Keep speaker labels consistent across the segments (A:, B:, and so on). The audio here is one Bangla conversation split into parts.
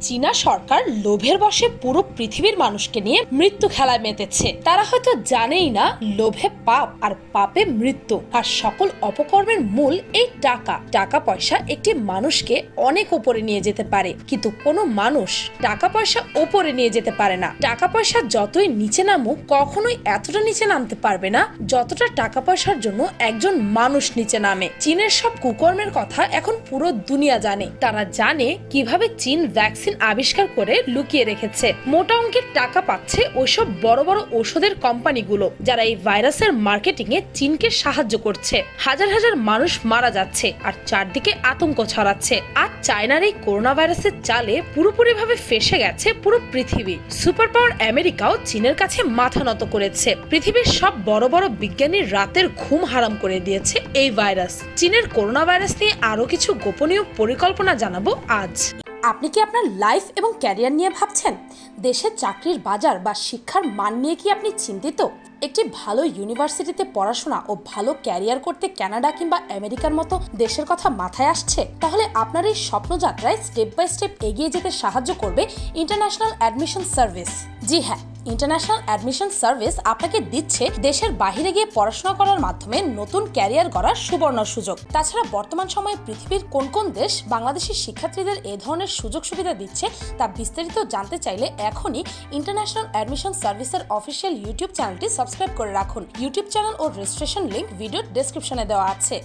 A: চীনা সরকার লোভের বশে পুরো পৃথিবীর মানুষকে নিয়ে মৃত্যু খেলায় মেতেছে। তারা হয়তো জানেই না, লোভে পাপ আর পাপে মৃত্যু। আর সকল অপকর্মের মূল এই টাকা। টাকা পয়সা একটি মানুষকে অনেক উপরে নিয়ে যেতে পারে। কিন্তু কোনো মানুষ টাকা পয়সা উপরে নিয়ে যেতে পারে না। টাকা পয়সা যতই নিচে নামুক, কখনোই এতটা নিচে নামতে পারবে না, যতটা টাকা পয়সার জন্য একজন মানুষ নিচে নামে। চীনের সব কুকর্মের কথা এখন পুরো দুনিয়া জানে। তারা জানে কীভাবে চীন ভ্যাকসিন আবিষ্কার করে লুকিয়ে রেখেছে। মোটা অঙ্কের টাকা পাচ্ছে ওইসব বড় বড় ওষুধের কোম্পানিগুলো, যারা এই ভাইরাসের মার্কেটিং এ চীনকে সাহায্য করছে। হাজার হাজার মানুষ মারা যাচ্ছে আর চারদিকে আতঙ্ক ছড়াচ্ছে। আর চায়নার এই করোনা ভাইরাসের চালে পুরোপুরিভাবে ফেসে গেছে পুরো পৃথিবী। সুপার পাওয়ার আমেরিকাও চীনের কাছে মাথা নত করেছে। পৃথিবীর সব বড় বড় বিজ্ঞানীর রাতের ঘুম হারাম করে দিয়েছে এই ভাইরাস। চীনের করোনা ভাইরাস নিয়ে আরও কিছু গোপনীয় পরিকল্পনা জানাব আজ। আপনি কি আপনার লাইফ এবং ক্যারিয়ার নিয়ে ভাবছেন? দেশের চাকরির বাজার বা শিক্ষার মান নিয়ে কি আপনি চিন্তিত? একটি ভালো ইউনিভার্সিটিতে পড়াশোনা ও ভালো ক্যারিয়ার করতে কানাডা কিংবা আমেরিকার মতো দেশের কথা মাথায় আসছে, তাহলে আপনার এই স্বপ্নযাত্রায় স্টেপ বাই স্টেপ এগিয়ে যেতে সাহায্য করবে ইন্টারন্যাশনাল অ্যাডমিশন সার্ভিস জি হ্যাঁ ইন্টারন্যাশনাল অ্যাডমিশন সার্ভিস আপনাকে দিচ্ছে দেশের বাইরে গিয়ে পড়াশোনা করার মাধ্যমে নতুন ক্যারিয়ার গড়ার সুবর্ণ সুযোগ। তাছাড়া বর্তমান সময়ে পৃথিবীর কোন কোন দেশ বাংলাদেশি শিক্ষার্থীদের এ ধরনের সুযোগ সুবিধা দিচ্ছে তা বিস্তারিত জানতে চাইলে এখনই ইন্টারন্যাশনাল অ্যাডমিশন সার্ভিসের অফিসিয়াল ইউটিউব চ্যানেলটি সাবস্ক্রাইব করে রাখুন। ইউটিউব চ্যানেল ও রেজিস্ট্রেশন লিঙ্ক ভিডিওর ডেসক্রিপশনে দেওয়া আছে।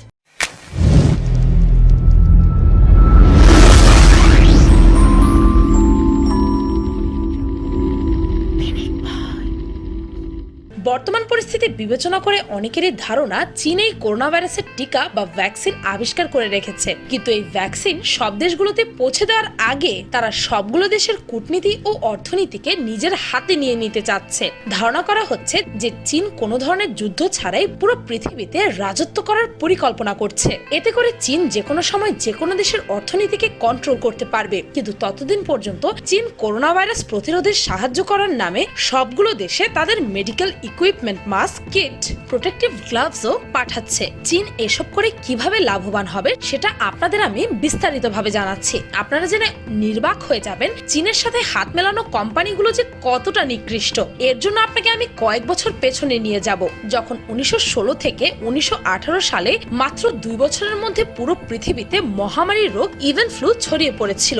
A: পরিস্থিতি বিবেচনা করে অনেকেরই ধারণা চীনেই করোনা ভাইরাসের টিকা বা ভ্যাকসিন আবিষ্কার করে রেখেছে। কিন্তু এই ভ্যাকসিন সব দেশগুলোতে পৌঁছে দেওয়ার আগে তারা সবগুলো দেশের কূটনীতি ও অর্থনীতিকে নিজের হাতে নিয়ে নিতে চাচ্ছে। ধারণা করা হচ্ছে যে চীন কোনো ধরনের যুদ্ধ ছাড়াই পুরো পৃথিবীতে রাজত্ব করার পরিকল্পনা করছে। এতে করে চীন যে কোনো সময় যে কোনো দেশের অর্থনীতিকে কন্ট্রোল করতে পারবে। কিন্তু ততদিন পর্যন্ত চীন করোনা ভাইরাস প্রতিরোধের সাহায্য করার নামে সবগুলো দেশে তাদের medical equipment mask kit protective গ্লাভসও পাঠাচ্ছে। চীন এসব করে কীভাবে লাভবান হবে সেটা আপনাদের আমি বিস্তারিতভাবে জানাচ্ছি। আপনারা জেনে নির্বাক হয়ে যাবেন চীনের সাথে হাত মেলানো কোম্পানিগুলো যে কতটা নিকৃষ্ট। এর জন্য আপনাকে আমি কয়েক বছর পেছনে নিয়ে যাব। যখন উনিশশো ষোলো থেকে উনিশশো আঠারো সালে মাত্র দুই বছরের মধ্যে পুরো পৃথিবীতে মহামারী রোগ ইভেন ফ্লু ছড়িয়ে পড়েছিল।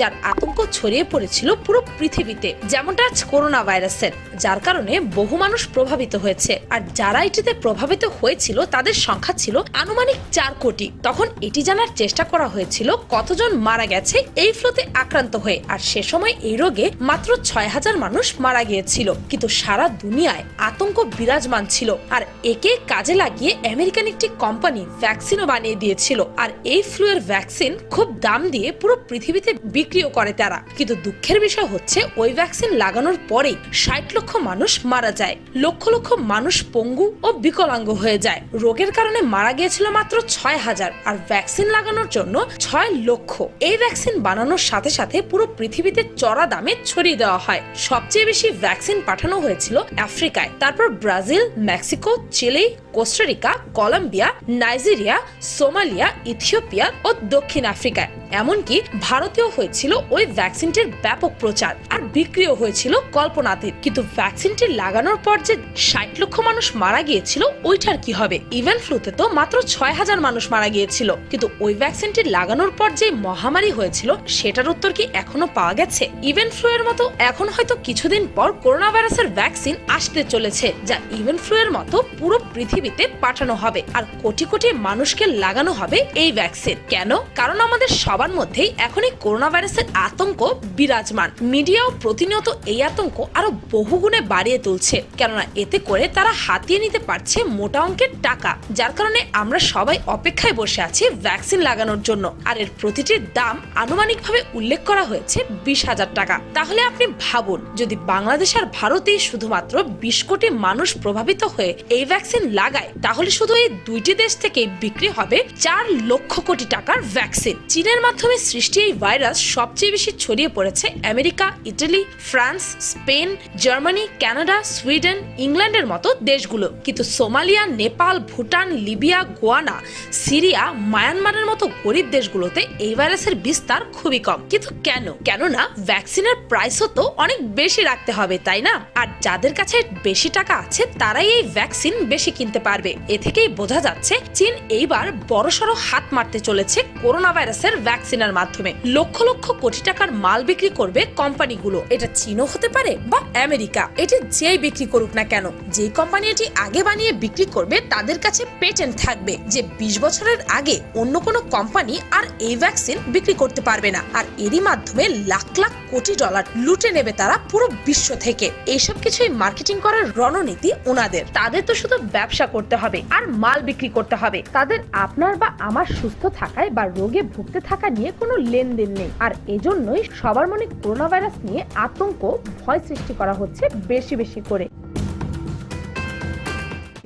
A: যার আতঙ্ক ছড়িয়ে পড়েছিল পুরো পৃথিবীতে, যেমনটা আজ করোনা ভাইরাসের যার কারণে বহু মানুষ প্রভাবিত হয়েছে। আর যারা এটিতে প্রভাবিত হয়েছিল, তাদের সংখ্যা ছিল আনুমানিক চার কোটি। তখন এটি জানার চেষ্টা করা হয়েছিল কতজন মারা গেছে এই ফ্লোতে আক্রান্ত হয়ে। আর সে সময় এই রোগে মাত্র ছয় হাজার মানুষ মারা গিয়েছিল। কিন্তু সারা দুনিয়ায় আতঙ্ক বিরাজমান ছিল। আর একে কাজে লাগিয়ে আমেরিকান একটি কোম্পানি ভ্যাকসিনও বানিয়ে দিয়েছিল। আর এই ফ্লু এর ভ্যাকসিন খুব দাম দিয়ে পুরো পৃথিবীতে বিক্রিও করে তারা। কিন্তু দুঃখের বিষয় হচ্ছে, ওই ভ্যাকসিন লাগানোর পরেই ষাট লক্ষ মানুষ মারা যায়। লক্ষ লক্ষ মানুষ পঙ্গু ও বিকলাঙ্গ হয়ে যায়। রোগের কারণে মারা গিয়েছিল মাত্র ছয় হাজার, আর ভ্যাকসিন লাগানোর জন্য ছয় লক্ষ। এই ভ্যাকসিন বানানোর সাথে সাথে পুরো পৃথিবীতে চড়া দামে ছড়িয়ে দেওয়া হয়। সবচেয়ে বেশি ভ্যাকসিন পাঠানো হয়েছিল আফ্রিকায়। তারপর Brazil, Mexico, Chile, Costa Rica, Colombia, Nigeria, Somalia, Ethiopia ও দক্ষিণ আফ্রিকায়। এমনকি ভারতেও হয়েছিল ওই ভ্যাকসিনটির ব্যাপক প্রচার আর বিক্রিও হয়েছিল কল্পনাতীত। কিন্তু ভ্যাকসিনটি লাগানোর পর যে ষাট লক্ষ মানুষ মারা গিয়েছিল, ওইটার কি হবে? ইভেন ফ্লুতে তো মাত্র ছয় হাজার মানুষ মারা গিয়েছিল। কিন্তু ওই ভ্যাকসিনটি লাগানোর পর যে মহামারী হয়েছিল, সেটার উত্তর কি এখনও পাওয়া গেছে? ইভেন ফ্লু এর মতো এখন হয়তো কিছুদিন পর করোনা ভাইরাসের ভ্যাকসিন আসতে চলেছে, যা ইভেন ফ্লু এর মতো পুরো পৃথিবীতে পাঠানো হবে। আর কোটি কোটি মানুষকে লাগানো হবে এই ভ্যাকসিন। কেন? কারণ আমাদের সবার মধ্যেই এখন এই করোনা ভাইরাসের আতঙ্ক বিরাজমান। মিডিয়াও প্রতিনিয়ত এই আতঙ্ক আরও বহুগুণে বাড়িয়ে তুলছে। কেননা এতে করে তারা হাতিয়ে নিতে পারছে মোটা অঙ্কের টাকা, যার কারণে আমরা সবাই অপেক্ষায় বসে আছি ভ্যাকসিন লাগানোর জন্য। আর এর প্রতিটির দাম আনুমানিকভাবে উল্লেখ করা হয়েছে বিশ হাজার টাকা। তাহলে আপনি ভাবুন, যদি বাংলাদেশ আর ভারতেই শুধুমাত্র বিশ কোটি মানুষ প্রভাবিত হয়ে এই ভ্যাকসিন লাগায়, তাহলে শুধু এই দুইটি দেশ থেকে বিক্রি হবে চার লক্ষ কোটি টাকার ভ্যাকসিন। চীনের মাধ্যমে সৃষ্টি এই ভাইরাস সবচেয়ে বেশি ছড়িয়ে পড়েছে America, Italy, France, Spain, Germany, Canada, Sweden, ইংল্যান্ডের মতো দেশগুলো। কিন্তু Somalia, Nepal, Bhutan, Libya, Guyana, Syria, মায়ানমারের মতো গরিব দেশগুলোতে এই ভাইরাসের বিস্তার খুবই কম। কিন্তু কেন? কেননা ভ্যাকসিনের প্রাইসও তো অনেক বেশি রাখতে হবে, তাই না? আর যাদের কাছে বেশি টাকা আছে, তারাই এই ভ্যাকসিন বেশি কিনতে পারবে। এ থেকেই বোঝা যাচ্ছে, চীন এইবার বড়সড় হাত মারতে চলেছে করোনা ভাইরাসের ভ্যাকসিনের মাধ্যমে লক্ষ লক্ষ কোটি টাকার মাল বিক্রি করবে কোম্পানিগুলো। এটা চীনও হতে পারে বা আমেরিকা। এটি যেই বিক্রি করুক না কেন যে কোম্পানি এটি আগে বানিয়ে বিক্রি করবে তাদের কাছে পেটেন্ট থাকবে যে বিশ বছরের আগে অন্য কোনো কোম্পানি আর এই ভ্যাকসিন বিক্রি করতে পারবে না। আর এরই মাধ্যমে লাখ লাখ কোটি ডলার লুটে নেবে তারা পুরো বিশ্ব থেকে। এইসব কিছুই মার্কেটিং করার রণনীতি ওনাদের। তাদের তো শুধু ব্যবসা করতে হবে আর মাল বিক্রি করতে হবে। তাদের আপনার বা আমার সুস্থ থাকায় বা রোগে ভুগতে থাকা নিয়ে কোনো লেনদেন নেই। আর এজন্যই সবার মনে করোনা ভাইরাস নিয়ে আতঙ্ক, ভয় সৃষ্টি করা হচ্ছে বেশি বেশি করে।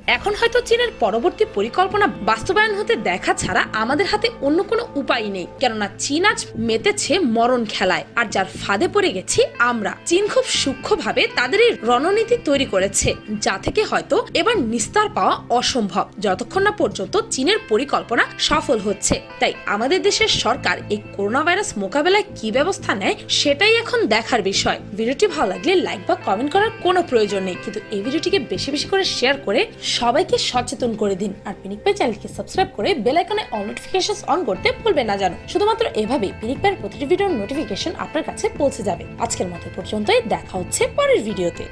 A: এখন হয়তো চীনের পরবর্তী পরিকল্পনা বাস্তবায়ন হতে দেখা ছাড়া আমাদের হাতে অন্য কোনো উপায় নেই। কেননা চীন আজ মেতেছে মরণ খেলায়, আর যার ফাঁদে পড়ে গেছি আমরা। চীন খুব সূক্ষ্মভাবে তাদের এই রণনীতি তৈরি করেছে, যা থেকে হয়তো এবার নিস্তার পাওয়া অসম্ভব, যতক্ষণ না পর্যন্ত চীনের পরিকল্পনা সফল হচ্ছে। তাই আমাদের দেশের সরকার এই করোনা ভাইরাস মোকাবেলায় কি ব্যবস্থা নেয় সেটাই এখন দেখার বিষয়। ভিডিওটি ভালো লাগলে লাইক বা কমেন্ট করার কোনো প্রয়োজন নেই। কিন্তু এই ভিডিওটিকে বেশি বেশি করে শেয়ার করে সবাইকে সচেতন করে দিন। আর পিনিক পাই চ্যানেলকে সাবস্ক্রাইব করে বেল আইকনে অল নোটিফিকেশন অন করতে ভুলবেন না জানো শুধুমাত্র এভাবে পিনিক পাইয়ের প্রতিটি ভিডিওর নোটিফিকেশন আপনার কাছে পৌঁছে যাবে। আজকের মতো পর্যন্তই, দেখা হচ্ছে পরের ভিডিওতে